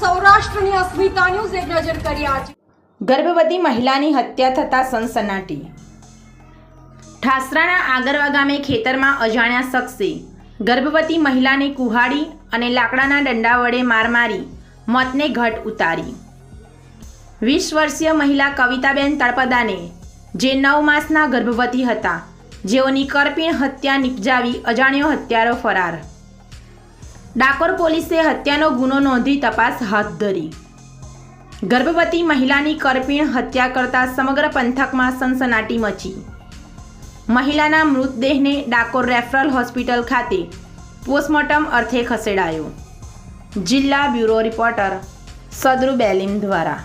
સૌરાષ્ટ્રની અસ્મિતા ન્યૂઝ. એક નજર કરી આજે. ગર્ભવતી મહિલાની હત્યા થતા સનસનાટી. ઠાસરાના આગરવા ગામે ખેતરમાં અજાણ્યા શખ્સે ગર્ભવતી મહિલાને કુહાડી અને લાકડાના દંડા વડે માર મારી, મોતને ઘટ ઉતારી. વીસ વર્ષીય મહિલા કવિતાબેન તળપદાને જે નવ માસના ગર્ભવતી હતા, જેઓની કરપીણ હત્યા નિપજાવી અજાણ્યો હત્યારો ફરાર. ડાકોર પોલીસે હત્યાનો ગુનો નોંધી તપાસ હાથ ધરી. ગર્ભવતી મહિલાની કરપીણ હત્યા કરતા સમગ્ર પંથકમાં સનસનાટી મચી. મહિલાના મૃતદેહને ડાકોર રેફરલ હોસ્પિટલ ખાતે પોસ્ટમોર્ટમ અર્થે ખસેડાયો. જિલ્લા બ્યુરો રિપોર્ટર સદરુ બેલીમ દ્વારા.